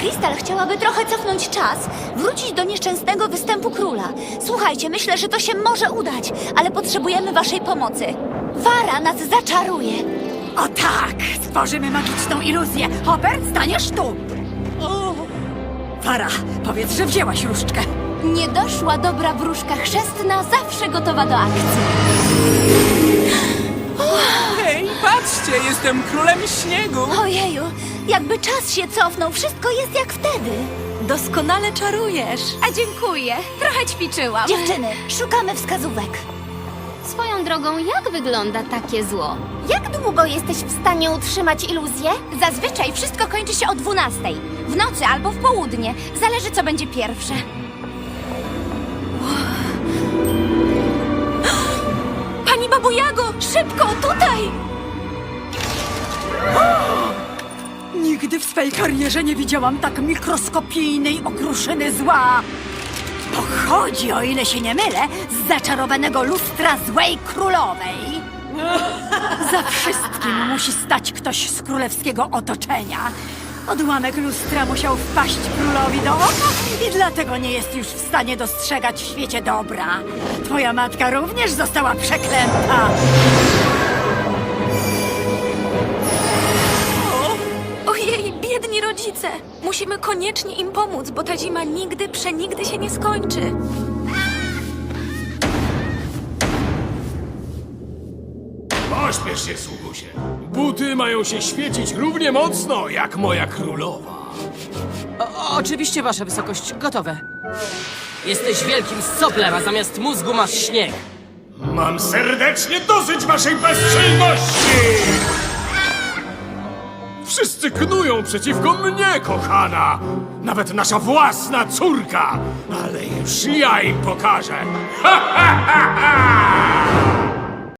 Krystal chciałaby trochę cofnąć czas, wrócić do nieszczęsnego występu króla. Słuchajcie, myślę, że to się może udać, ale potrzebujemy waszej pomocy. Fara nas zaczaruje. O tak! Stworzymy magiczną iluzję. Hopper, staniesz tu! Fara, powiedz, że wzięłaś różdżkę. Nie doszła dobra wróżka chrzestna, zawsze gotowa do akcji. Hej, patrzcie, jestem królem śniegu! Ojeju, jakby czas się cofnął, wszystko jest jak wtedy. Doskonale czarujesz. A dziękuję. Trochę ćwiczyłam. Dziewczyny, szukamy wskazówek. Swoją drogą, jak wygląda takie zło? Jak długo jesteś w stanie utrzymać iluzję? Zazwyczaj wszystko kończy się o 12. W nocy albo w południe. Zależy, co będzie pierwsze. Pani Babu Jago, szybko, tutaj! Nigdy w swej karierze nie widziałam tak mikroskopijnej okruszyny zła. Pochodzi, o ile się nie mylę, z zaczarowanego lustra złej królowej. Za wszystkim musi stać ktoś z królewskiego otoczenia. Odłamek lustra musiał wpaść królowi do oka i dlatego nie jest już w stanie dostrzegać w świecie dobra. Twoja matka również została przeklęta. Ojej, biedni rodzice! Musimy koniecznie im pomóc, bo ta zima nigdy, przenigdy się nie skończy. Pośpiesz się, sługusie. Buty mają się świecić równie mocno, jak moja królowa. O, oczywiście, wasza wysokość, gotowe. Jesteś wielkim soplem, a zamiast mózgu masz śnieg. Mam serdecznie dosyć waszej bezczelności! Wszyscy knują przeciwko mnie, kochana! Nawet nasza własna córka! Ale już ja im pokażę! Ha, ha, ha, ha!